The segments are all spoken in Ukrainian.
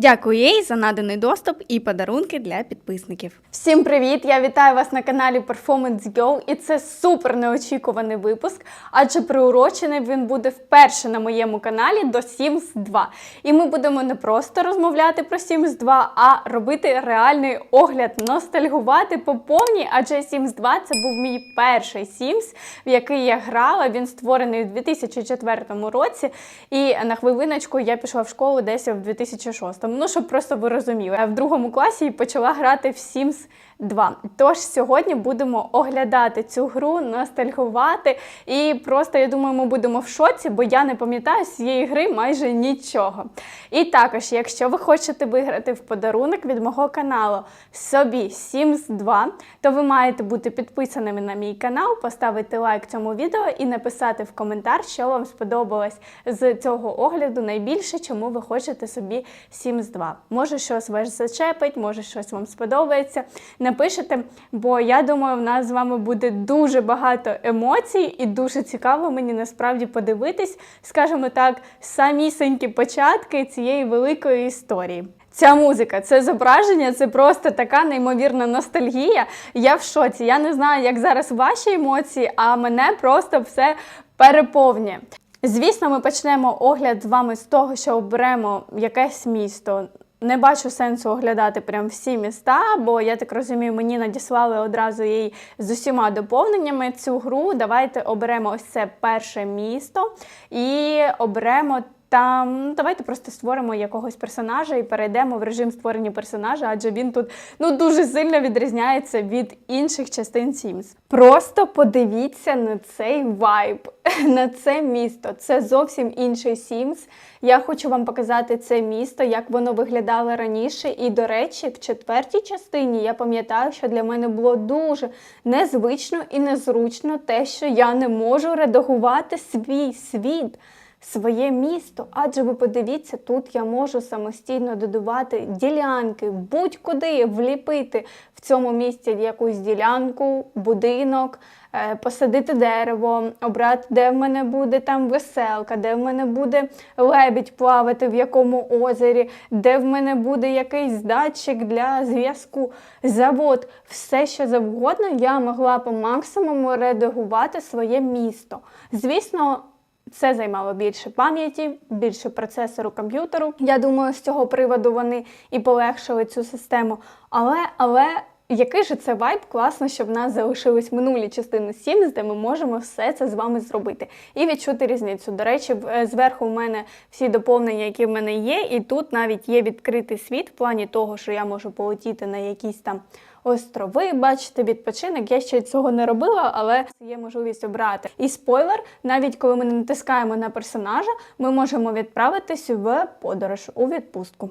Дякую їй за наданий доступ і подарунки для підписників. Всім привіт! Я вітаю вас на каналі Performance Go і це супер неочікуваний випуск, адже приурочений він буде вперше на моєму каналі до Sims 2. І ми будемо не просто розмовляти про Sims 2, а робити реальний огляд, ностальгувати по повній, адже Sims 2 це був мій перший Sims, в який я грала. Він створений у 2004 році. І на хвилиночку я пішла в школу десь в 2006. Ну, щоб просто ви розуміли. В другому класі почала грати в Sims 2. Тож сьогодні будемо оглядати цю гру, ностальгувати. І просто я думаю, ми будемо в шоці, бо я не пам'ятаю з цієї гри майже нічого. І також, якщо ви хочете виграти в подарунок від мого каналу собі Sims 2, то ви маєте бути підписаними на мій канал, поставити лайк цьому відео і написати в коментар, що вам сподобалось з цього огляду найбільше, чому ви хочете собі Sims 2. Може, щось вас зачепить, може, щось вам сподобається. Напишете, бо я думаю, в нас з вами буде дуже багато емоцій, і дуже цікаво мені насправді подивитись, скажімо так, самісенькі початки цієї великої історії. Ця музика, це зображення, це просто така неймовірна ностальгія. Я в шоці. Я не знаю, як зараз ваші емоції, а мене просто все переповнює. Звісно, ми почнемо огляд з вами з того, що оберемо якесь місто. Не бачу сенсу оглядати прям всі міста, бо я так розумію, мені надіслали одразу її з усіма доповненнями цю гру. Давайте оберемо ось це перше місто і оберемо там. ну, Давайте просто створимо якогось персонажа і перейдемо в режим створення персонажа, адже він тут ну дуже сильно відрізняється від інших частин Sims. Просто подивіться на цей вайб, на це місто. Це зовсім інший Sims. Я хочу вам показати це місто, як воно виглядало раніше. І, до речі, в четвертій частині я пам'ятаю, що для мене було дуже незвично і незручно те, що я не можу редагувати свій світ. Своє місто, адже ви подивіться, тут я можу самостійно додавати ділянки, будь-куди вліпити в цьому місці якусь ділянку, будинок, е, посадити дерево, обрати, де в мене буде там веселка, де в мене буде лебідь плавати в якому озері, де в мене буде якийсь датчик для зв'язку, завод, все що завгодно, я могла по максимуму редагувати своє місто. Звісно. Це займало більше пам'яті, більше процесору комп'ютеру. Я думаю, з цього приводу вони і полегшили цю систему. Але, але який же це вайб класно, щоб в нас залишились минулі частини Sims, де ми можемо все це з вами зробити і відчути різницю. До речі, е, зверху в мене всі доповнення, які в мене є, і тут навіть є відкритий світ в плані того, що я можу полетіти на якісь там острови, бачите, відпочинок. Я ще цього не робила, але є можливість обрати. І спойлер, навіть коли ми натискаємо на персонажа, ми можемо відправитись в подорож у відпустку.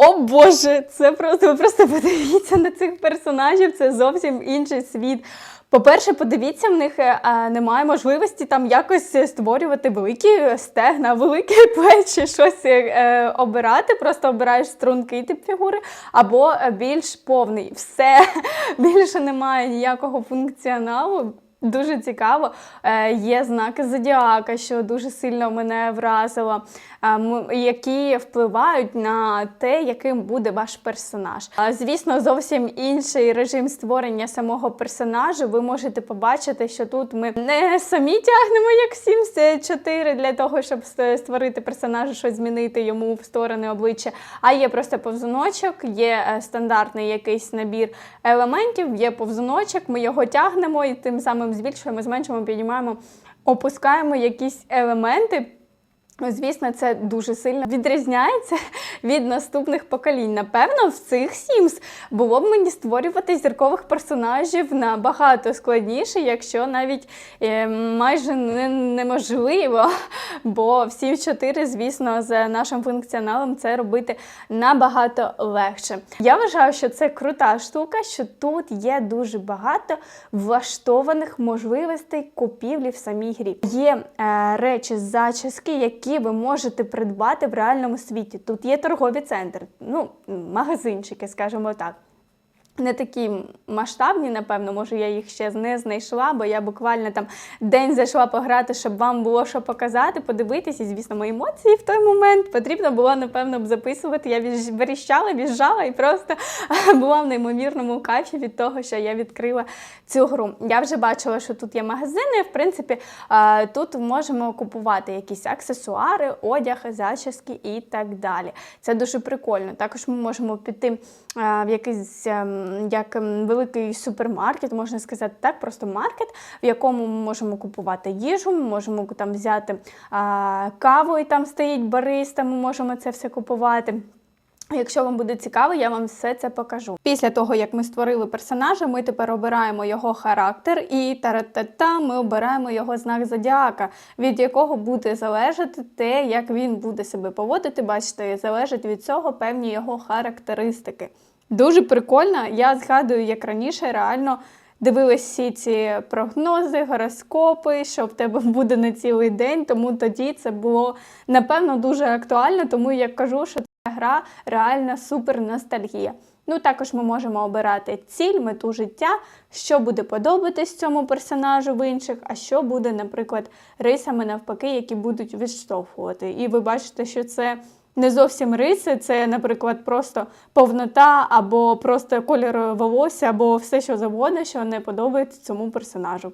О Боже, це просто ви просто подивіться на цих персонажів. Це зовсім інший світ. По-перше, подивіться, в них е, е, немає можливості там якось е, створювати великі стегна, великі плечі, щось е, е, обирати. Просто обираєш стрункий тип фігури, або е, більш повний. Все більше немає ніякого функціоналу. Дуже цікаво. Е, є знаки зодіака, що дуже сильно мене вразило, е, які впливають на те, яким буде ваш персонаж. Звісно, зовсім інший режим створення самого персонажа. Ви можете побачити, що тут ми не самі тягнемо, як Sims 4 для того, щоб створити персонажа, щось змінити йому в сторони обличчя. А є просто повзуночок, є е, стандартний якийсь набір елементів, є повзуночок, ми його тягнемо і тим самим збільшуємо, зменшуємо, піднімаємо, опускаємо якісь елементи. Ну, Звісно, це дуже сильно відрізняється від наступних поколінь. Напевно, в цих Sims було б мені створювати зіркових персонажів набагато складніше, якщо навіть е, майже не, неможливо. Бо в Sims 4, звісно, з нашим функціоналом це робити набагато легше. Я вважаю, що це крута штука, що тут є дуже багато влаштованих можливостей купівлі в самій грі. Є е, речі, зачіски, які ви можете придбати в реальному світі. Тут є торгові центри, ну, магазинчики, скажімо так. Не такі масштабні, напевно, може, я їх ще не знайшла, бо я буквально там день зайшла пограти, щоб вам було що показати, подивитись. І, звісно, мої емоції в той момент потрібно було, напевно, б записувати. Я віж- верещала, віжжала і просто була в неймовірному кайфі від того, що я відкрила цю гру. Я вже бачила, що тут є магазини. В принципі, тут можемо купувати якісь аксесуари, одяг, зачіски і так далі. Це дуже прикольно. Також ми можемо піти в якийсь ем, як великий супермаркет, можна сказати так, просто маркет, в якому ми можемо купувати їжу, ми можемо там взяти а, каву, і там стоїть бариста, ми можемо це все купувати. Якщо вам буде цікаво, я вам все це покажу. Після того, як ми створили персонажа, ми тепер обираємо його характер і таратата, ми обираємо його знак зодіака, від якого буде залежати те, як він буде себе поводити. Бачите, залежить від цього певні його характеристики. Дуже прикольно. Я згадую, як раніше реально. Дивилась всі ці прогнози, гороскопи, що в тебе буде на цілий день, тому тоді це було напевно дуже актуально, тому я кажу, що гра реальна супер ностальгія. Ну, також ми можемо обирати ціль, мету життя, що буде подобатись цьому персонажу в інших, а що буде, наприклад, рисами навпаки, які будуть відштовхувати. І ви бачите, що це не зовсім риси, це, наприклад, просто повнота або просто кольор волосся, або все, що завгодно, що не подобається цьому персонажу.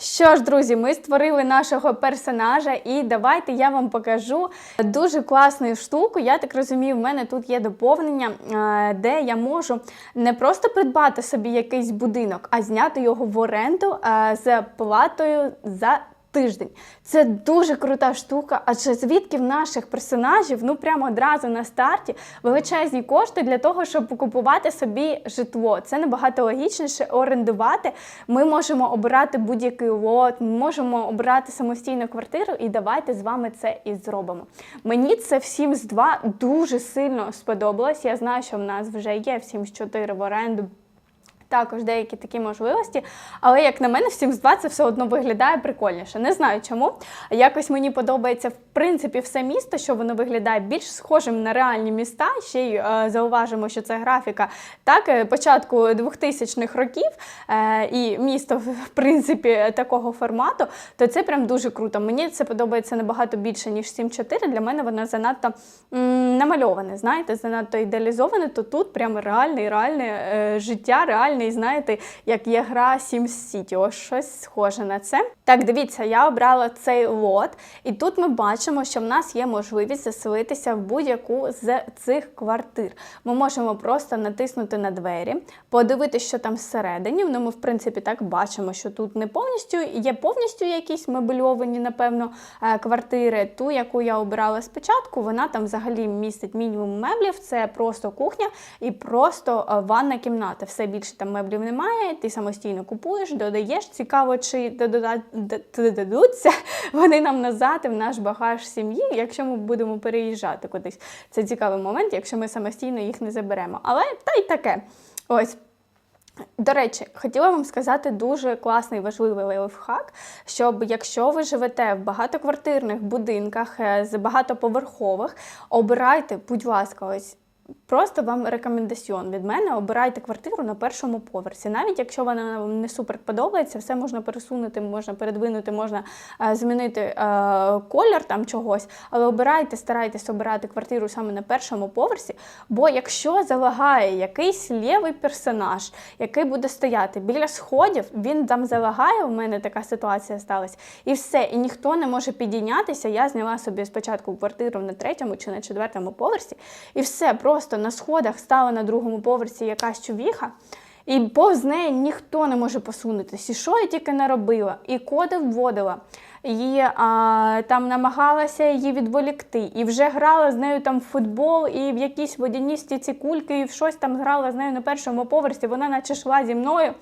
Що ж, друзі, ми створили нашого персонажа, і давайте я вам покажу дуже класну штуку. Я так розумію, в мене тут є доповнення, е, де я можу не просто придбати собі якийсь будинок, а зняти його в оренду е, з платою за. Тиждень це дуже крута штука, адже звідки в наших персонажів ну прямо одразу на старті величезні кошти для того, щоб купувати собі житло. Це набагато логічніше орендувати. Ми можемо обирати будь-який лот, ми можемо обирати самостійну квартиру, і давайте з вами це і зробимо. Мені це в Sims 2 дуже сильно сподобалось. Я знаю, що в нас вже є в Sims 4 в оренду. Також деякі такі можливості, але як на мене, в Sims 2 це все одно виглядає прикольніше. Не знаю чому. Якось мені подобається в принципі все місто, що воно виглядає більш схожим на реальні міста. Ще й е, зауважимо, що це графіка так е, початку 2000-х років, е, і місто в принципі такого формату. То це прям дуже круто. Мені це подобається набагато більше ніж 7.4. Для мене воно занадто м, намальоване. Знаєте, занадто ідеалізоване. То тут прямо реальне, реальне е, життя, реальний, знаєте, як є гра Sims City. Ось щось схоже на це. Так, дивіться, я обрала цей лот, і тут ми бачимо, що в нас є можливість заселитися в будь-яку з цих квартир. Ми можемо просто натиснути на двері, подивитися, що там всередині. Ну, ми, в принципі, так бачимо, що тут не повністю є повністю якісь мебльовані, напевно, е, квартири. Ту, яку я обирала спочатку, вона там взагалі містить мінімум меблів. Це просто кухня і просто е, ванна кімната. Все більше там меблів немає. Ти самостійно купуєш, додаєш. Цікаво, чи додадуться вони нам назад в наш багаж сім'ї, якщо ми будемо переїжджати кудись. Це цікавий момент, якщо ми самостійно їх не заберемо. Але та й таке. Ось. До речі, хотіла вам сказати дуже класний важливий лайфхак, щоб якщо ви живете в багатоквартирних будинках е, з багатоповерхових, обирайте, будь ласка, ось. Просто вам рекомендаціон від мене обирайте квартиру на першому поверсі. Навіть якщо вона вам не супер подобається, все можна пересунути, можна передвинути, можна е, змінити е, колір там чогось. Але обирайте, старайтесь обирати квартиру саме на першому поверсі. Бо якщо залагає якийсь лівий персонаж, який буде стояти біля сходів, він там залагає. У мене така ситуація сталася, і все, і ніхто не може підійнятися. Я зняла собі спочатку квартиру на третьому чи на четвертому поверсі, і все просто на сходах стала на другому поверсі якась чувіха. І повз неї ніхто не може посунутися. І що я тільки не робила? І коди вводила, і а, там намагалася її відволікти, і вже грала з нею там в футбол, і в якісь водяністі ці кульки, і в щось там грала з нею на першому поверсі. Вона наче йшла зі мною.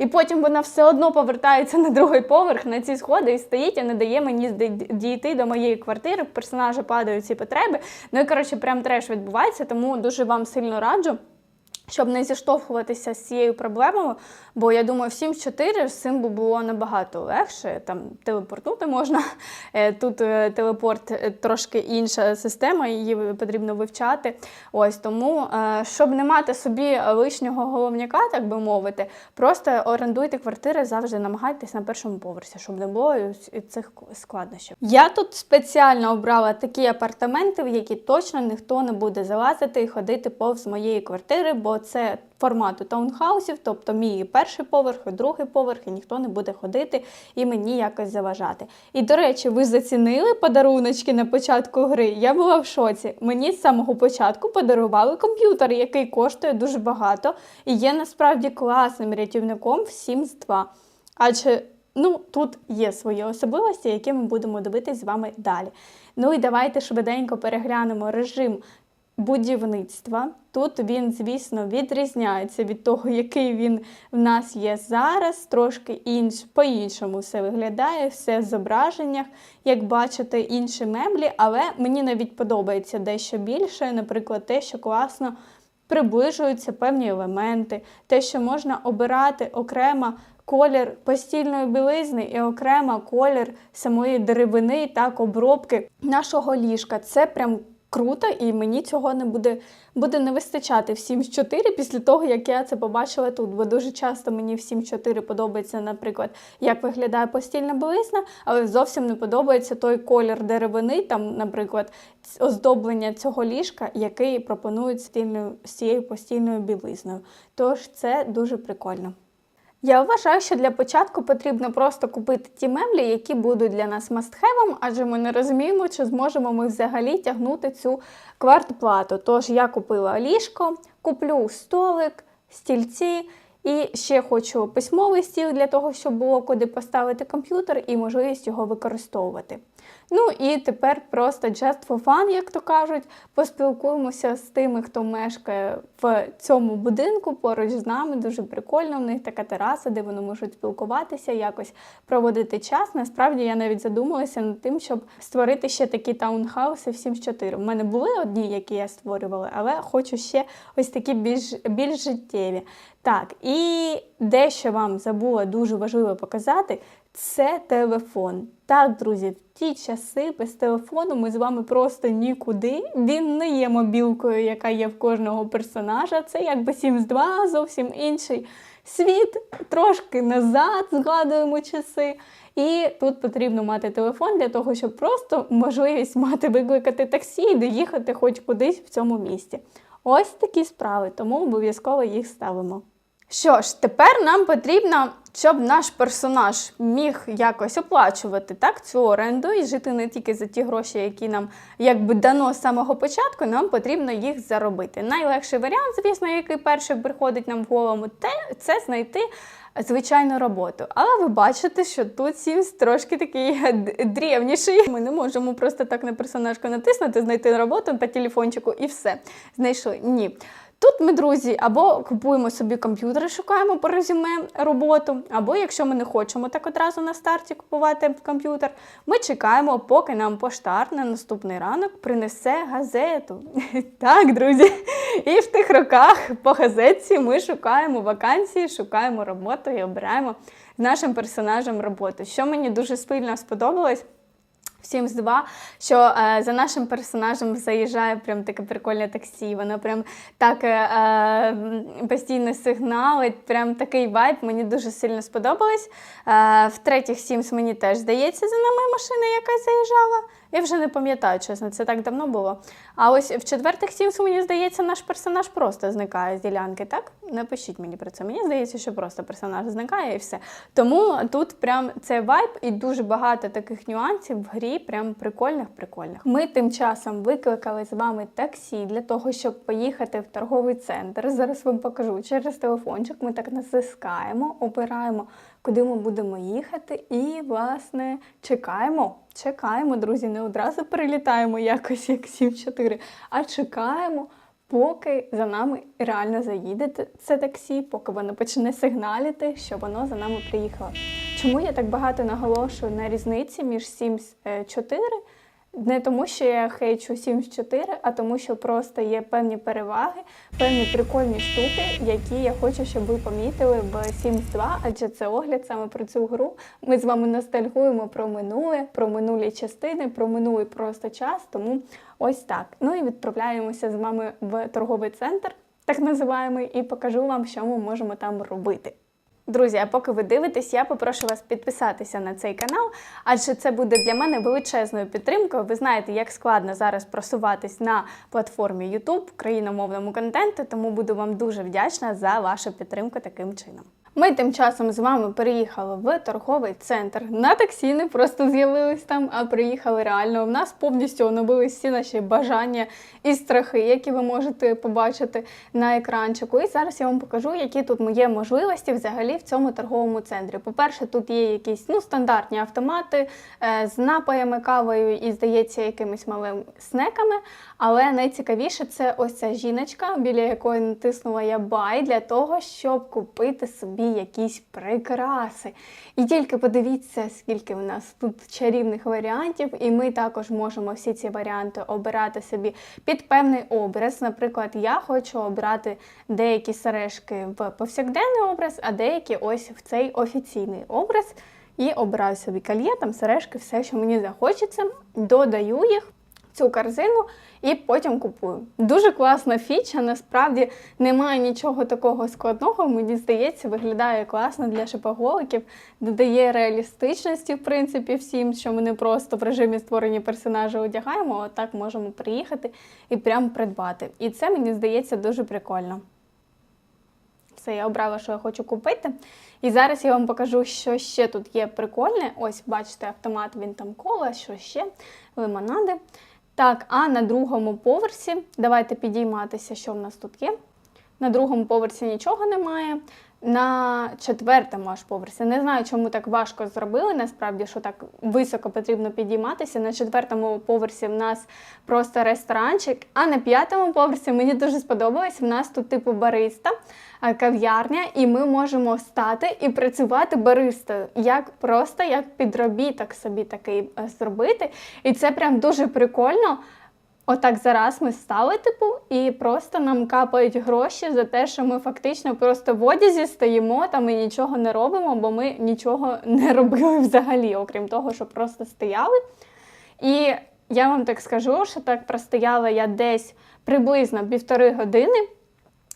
І потім вона все одно повертається на другий поверх на ці сходи і стоїть і не дає мені дійти до моєї квартири. Персонажа падають ці потреби. Ну і коротше, прям треш відбувається, тому дуже вам сильно раджу щоб не зіштовхуватися з цією проблемою, бо я думаю, всім 4 з цим було набагато легше. Там телепортнути можна. Е, Тут е, телепорт е, трошки інша система, її потрібно вивчати. Ось тому, щоб не мати собі лишнього головняка, так би мовити, просто орендуйте квартири, завжди намагайтесь на першому поверсі, щоб не було цих складнощів. Я тут спеціально обрала такі апартаменти, в які точно ніхто не буде залазити і ходити повз моєї квартири, бо це формату таунхаусів, тобто мій перший поверх, і другий поверх, і ніхто не буде ходити і мені якось заважати. І до речі, ви зацінили подаруночки на початку гри. Я була в шоці. Мені з самого початку подарували комп'ютер, який коштує дуже багато і є насправді класним рятівником в Sims 2. Адже ну, тут є свої особливості, які ми будемо дивитись з вами далі. Ну і давайте швиденько переглянемо режим будівництва. Тут він, звісно, відрізняється від того, який він в нас є зараз, трошки інш, по-іншому все виглядає, все в зображеннях, як бачите, інші меблі, але мені навіть подобається дещо більше, наприклад, те, що класно приближуються певні елементи, те, що можна обирати окремо колір постільної білизни і окремо колір самої деревини, так, обробки нашого ліжка. Це прям круто, і мені цього не буде буде не вистачати в 7.4 після того, як я це побачила тут. Бо дуже часто мені в 7.4 подобається, наприклад, як виглядає постільна білизна, але зовсім не подобається той колір деревини, там, наприклад, оздоблення цього ліжка, який пропонують стільною, з цією постільною білизною. Тож це дуже прикольно. Я вважаю, що для початку потрібно просто купити ті меблі, які будуть для нас мастхевом, адже ми не розуміємо, чи зможемо ми взагалі тягнути цю квартплату. Тож я купила ліжко, куплю столик, стільці. І ще хочу письмовий стіл для того, щоб було куди поставити комп'ютер і можливість його використовувати. Ну і тепер просто just for fun, як то кажуть, поспілкуємося з тими, хто мешкає в цьому будинку поруч з нами. Дуже прикольно. В них така тераса, де вони можуть спілкуватися, якось проводити час. Насправді я навіть задумалася над тим, щоб створити ще такі таунхауси в 7-4. У мене були одні, які я створювала, але хочу ще ось такі більш, більш життєві. Так, і дещо вам забула дуже важливо показати, це телефон. Так, друзі, в ті часи без телефону ми з вами просто нікуди. Він не є мобілкою, яка є в кожного персонажа. Це якби Sims 2, зовсім інший світ, трошки назад згадуємо часи. І тут потрібно мати телефон для того, щоб просто можливість мати викликати таксі і доїхати хоч кудись в цьому місті. Ось такі справи, тому обов'язково їх ставимо. Що ж, тепер нам потрібно, щоб наш персонаж міг якось оплачувати так, цю оренду і жити не тільки за ті гроші, які нам якби дано з самого початку, нам потрібно їх заробити. Найлегший варіант, звісно, який перший приходить нам в голову, це знайти. Звичайну роботу. Але ви бачите, що тут Sims трошки такий древніший. Ми не можемо просто так на персонажку натиснути, знайти роботу по телефончику і все. Знайшли. Ні. Тут ми, друзі, або купуємо собі комп'ютери, шукаємо по резюме роботу, або якщо ми не хочемо так одразу на старті купувати комп'ютер, ми чекаємо, поки нам поштар на наступний ранок принесе газету. Так, друзі. І в тих роках по газетці ми шукаємо вакансії, шукаємо роботу і обираємо нашим персонажам роботу. Що мені дуже спільно сподобалось. В Sims 2, що е, за нашим персонажем заїжджає прям таке прикольне таксі. Воно прям так е, е, постійно сигналить, прям такий вайб. Мені дуже сильно сподобалось. Е, в третіх Sims мені теж здається, за нами машина якась заїжджала. Я вже не пам'ятаю, чесно, це так давно було. А ось в четвертих Sims, мені здається, наш персонаж просто зникає з ділянки, так? Напишіть мені про це. Мені здається, що просто персонаж зникає і все. Тому тут прям це вайб і дуже багато таких нюансів в грі, прям прикольних-прикольних. Ми тим часом викликали з вами таксі для того, щоб поїхати в торговий центр. Зараз вам покажу через телефончик. Ми так натискаємо, обираємо куди ми будемо їхати, і, власне, чекаємо. Чекаємо, друзі, не одразу перелітаємо якось як 7-4, а чекаємо, поки за нами реально заїде це таксі, поки воно почне сигналити, що воно за нами приїхало. Чому я так багато наголошую на різниці між Sims 4 Не тому, що я хейчу Sims 4, а тому, що просто є певні переваги, певні прикольні штуки, які я хочу, щоб ви помітили в Sims 2, адже це огляд саме про цю гру. Ми з вами ностальгуємо про минуле, про минулі частини, про минулий просто час. Тому ось так. Ну і відправляємося з вами в торговий центр, так називаємо, і покажу вам, що ми можемо там робити. Друзі, а поки ви дивитесь, я попрошу вас підписатися на цей канал, адже це буде для мене величезною підтримкою. Ви знаєте, як складно зараз просуватись на платформі YouTube країномовному контенту, тому буду вам дуже вдячна за вашу підтримку таким чином. Ми тим часом з вами переїхали в торговий центр. На таксі не просто з'явились там, а приїхали реально. У нас повністю оновились всі наші бажання і страхи, які ви можете побачити на екранчику. І зараз я вам покажу, які тут є можливості взагалі в цьому торговому центрі. По-перше, тут є якісь ну, стандартні автомати е, з напоями, кавою і, здається, якимись малими снеками. Але найцікавіше це ось ця жіночка, біля якої натиснула я бай для того, щоб купити собі якісь прикраси. І тільки подивіться, скільки в нас тут чарівних варіантів, і ми також можемо всі ці варіанти обирати собі під певний образ. Наприклад, я хочу обрати деякі сережки в повсякденний образ, а деякі ось в цей офіційний образ. І обираю собі кольє, там сережки, все, що мені захочеться, додаю їх цю корзину і потім купую. Дуже класна фіча, насправді немає нічого такого складного. Мені здається, виглядає класно для шипоголиків, додає реалістичності, в принципі, всім, що ми не просто в режимі створення персонажа одягаємо, а так можемо приїхати і прям придбати. І це мені здається дуже прикольно. Все, я обрала, що я хочу купити. І зараз я вам покажу, що ще тут є прикольне. Ось, бачите, автомат, він там кола, що ще, лимонади. Так, а на другому поверсі, давайте підійматися, що в нас тут є. На другому поверсі нічого немає. На четвертому аж поверсі. Не знаю, чому так важко зробили. Насправді, що так високо потрібно підійматися. На четвертому поверсі в нас просто ресторанчик. А на п'ятому поверсі мені дуже сподобалось. В нас тут типу бариста, кав'ярня, і ми можемо встати і працювати баристою. Як просто як підробіток собі такий е, зробити. І це прям дуже прикольно. Отак зараз ми стали, типу, і просто нам капають гроші за те, що ми фактично просто в одязі стоїмо там і нічого не робимо, бо ми нічого не робили взагалі, окрім того, що просто стояли. І я вам так скажу, що так простояла я десь приблизно півтори години.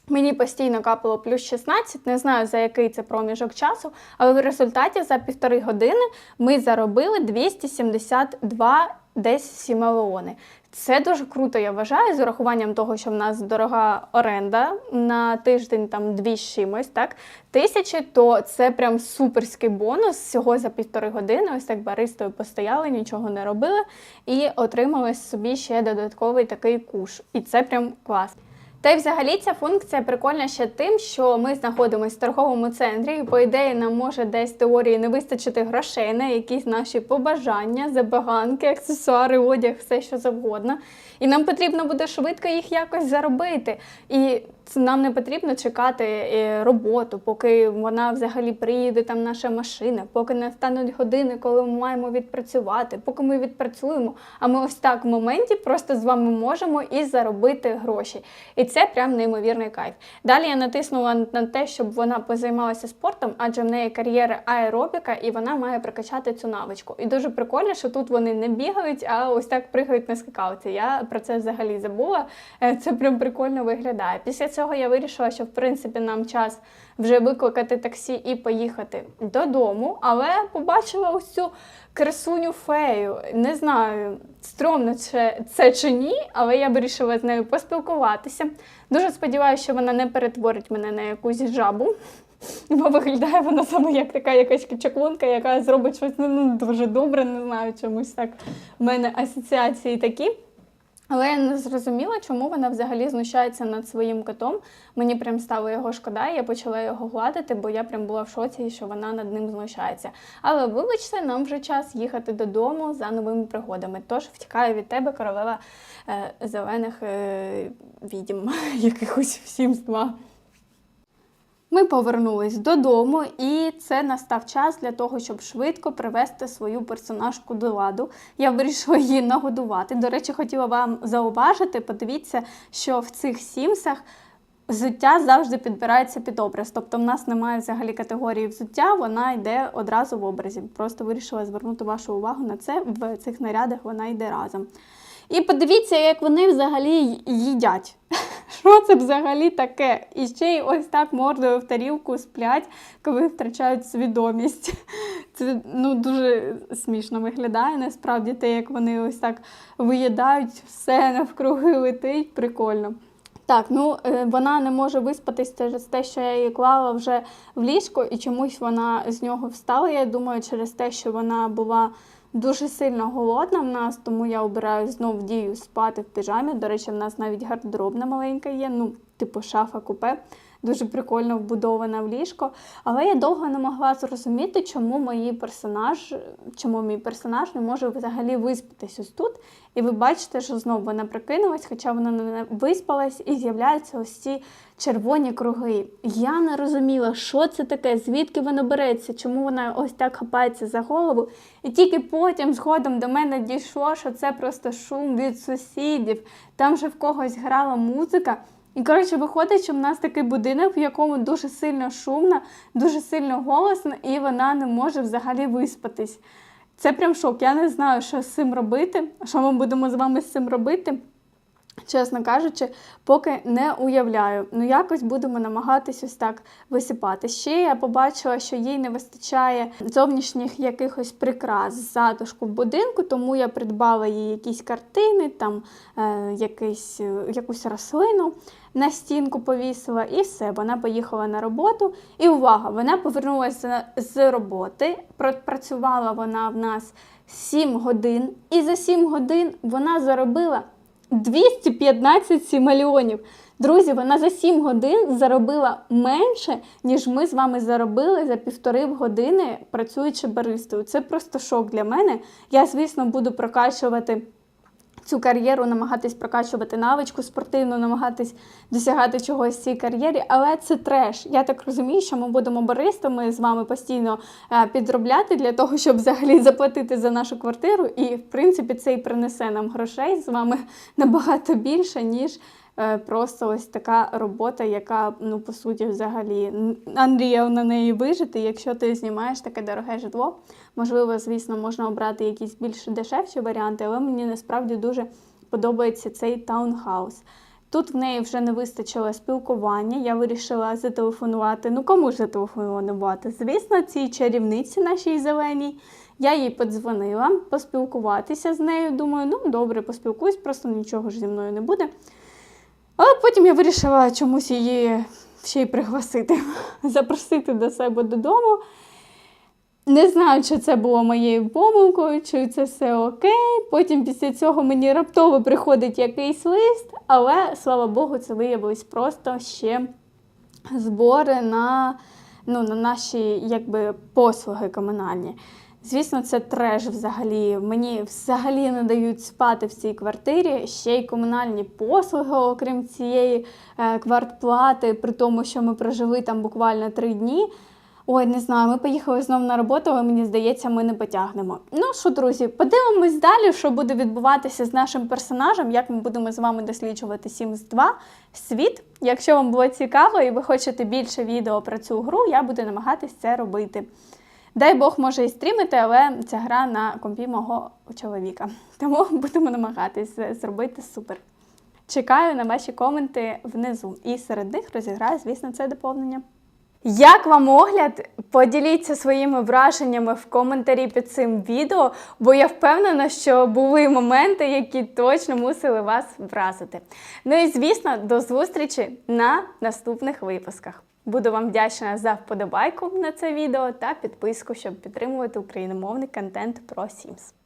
Мені постійно капало плюс 16, не знаю за який це проміжок часу, але в результаті за півтори години ми заробили 272 десь сімелеони. Це дуже круто, я вважаю, з урахуванням того, що в нас дорога оренда на тиждень там дві з так тисячі, то це прям суперський бонус. Всього за півтори години. Ось так баристою постояли, нічого не робили, і отримали собі ще додатковий такий куш. І це прям клас. Та й взагалі ця функція прикольна ще тим, що ми знаходимося в торговому центрі, і по ідеї нам може десь теорії не вистачити грошей на якісь наші побажання, забаганки, аксесуари, одяг, все що завгодно. І нам потрібно буде швидко їх якось заробити. І нам не потрібно чекати е, роботу, поки вона взагалі приїде там наша машина, поки не стануть години, коли ми маємо відпрацювати, поки ми відпрацюємо. А ми ось так в моменті просто з вами можемо і заробити гроші. І це прям неймовірний кайф. Далі я натиснула на те, щоб вона позаймалася спортом, адже в неї кар'єра аеробіка, і вона має прокачати цю навичку. І дуже прикольно, що тут вони не бігають, а ось так пригають на скакалці. Я про це взагалі забула. Е, Це прям прикольно виглядає. Після цього я вирішила, що в принципі нам час вже викликати таксі і поїхати додому, але побачила ось цю красуню фею. Не знаю, стрьомно це, це чи ні, але я вирішила з нею поспілкуватися. Дуже сподіваюся, що вона не перетворить мене на якусь жабу. Бо виглядає вона саме як така якась чаклунка, яка зробить щось ну, дуже добре, не знаю, чомусь так. В мене асоціації такі. Але я не зрозуміла, чому вона взагалі знущається над своїм котом. Мені прям стало його шкода, і я почала його гладити, бо я прям була в шоці, що вона над ним знущається. Але вибачте, нам вже час їхати додому за новими пригодами. Тож втікаю від тебе, королева е, зелених е, відьм, якихось всім два. Ми повернулись додому, і це настав час для того, щоб швидко привести свою персонажку до ладу. Я вирішила її нагодувати. До речі, хотіла вам зауважити, подивіться, що в цих сімсах. Взуття завжди підбирається під образ. Тобто в нас немає взагалі категорії взуття, вона йде одразу в образі. Просто вирішила звернути вашу увагу на це. В цих нарядах вона йде разом. І подивіться, як вони взагалі їдять. Що це взагалі таке? І ще й ось так мордою в тарілку сплять, коли втрачають свідомість. Це ну, дуже смішно виглядає. Насправді те, як вони ось так виїдають, все навкруги летить, прикольно. Так, ну е, вона не може виспатись через те, що я її клала вже в ліжко, і чомусь вона з нього встала. Я думаю, через те, що вона була дуже сильно голодна в нас, тому я обираю знов дію спати в піжамі. До речі, в нас навіть гардеробна маленька є, ну, типу шафа купе. Дуже прикольно вбудована в ліжко. Але я довго не могла зрозуміти, чому мої персонаж, чому мій персонаж не може взагалі виспатись ось тут. І ви бачите, що знову вона прикинулась, хоча вона не виспалась, і з'являються ось ці червоні круги. Я не розуміла, що це таке, звідки воно береться, чому вона ось так хапається за голову. І тільки потім згодом до мене дійшло, що це просто шум від сусідів. Там же в когось грала музика. І, коротше, виходить, що в нас такий будинок, в якому дуже сильно шумно, дуже сильно голосно, і вона не може взагалі виспатись. Це прям шок. Я не знаю, що з цим робити, що ми будемо з вами з цим робити. Чесно кажучи, поки не уявляю. Ну, якось будемо намагатись ось так висипати. Ще я побачила, що їй не вистачає зовнішніх якихось прикрас затишку в будинку, тому я придбала їй якісь картини, там е, якийсь, е, якусь рослину на стінку повісила, і все. Вона поїхала на роботу. І увага! Вона повернулася з роботи. Пропрацювала вона в нас 7 годин, і за 7 годин вона заробила. 215 мільйонів. Друзі, вона за 7 годин заробила менше, ніж ми з вами заробили за півтори години, працюючи баристою. Це просто шок для мене. Я, звісно, буду прокачувати. Цю кар'єру намагатись прокачувати навичку спортивну, намагатись досягати чогось в цій кар'єрі, але це треш. Я так розумію, що ми будемо баристами з вами постійно е, підробляти для того, щоб взагалі заплатити за нашу квартиру. І, в принципі, це і принесе нам грошей з вами набагато більше, ніж просто ось така робота, яка, ну, по суті, взагалі Андрія на неї вижити. Якщо ти знімаєш таке дороге житло, можливо, звісно, можна обрати якісь більш дешевші варіанти, але мені насправді дуже подобається цей таунхаус. Тут в неї вже не вистачило спілкування. Я вирішила зателефонувати. Ну, кому ж зателефонувати? Звісно, цій чарівниці нашій зеленій. Я їй подзвонила, поспілкуватися з нею. Думаю, ну добре, поспілкуюсь, просто нічого ж зі мною не буде. Але потім я вирішила чомусь її ще й пригласити, запросити до себе додому. Не знаю, чи це було моєю помилкою, чи це все окей. Потім після цього мені раптово приходить якийсь лист, але слава Богу, це виявилось просто ще збори на, ну, на наші якби, послуги комунальні. Звісно, це треш взагалі. Мені взагалі не дають спати в цій квартирі. Ще й комунальні послуги, окрім цієї е, квартплати, при тому, що ми прожили там буквально три дні. Ой, не знаю, ми поїхали знову на роботу, але мені здається, ми не потягнемо. Ну що, друзі, подивимось далі, що буде відбуватися з нашим персонажем, як ми будемо з вами досліджувати Sims 2 світ. Якщо вам було цікаво і ви хочете більше відео про цю гру, я буду намагатись це робити. Дай Бог може і стрімити, але ця гра на компі мого чоловіка. Тому будемо намагатись зробити супер. Чекаю на ваші коменти внизу. І серед них розіграю, звісно, це доповнення. Як вам огляд? Поділіться своїми враженнями в коментарі під цим відео, бо я впевнена, що були моменти, які точно мусили вас вразити. Ну і звісно, до зустрічі на наступних випусках. Буду вам вдячна за вподобайку на це відео та підписку, щоб підтримувати україномовний контент про Sims.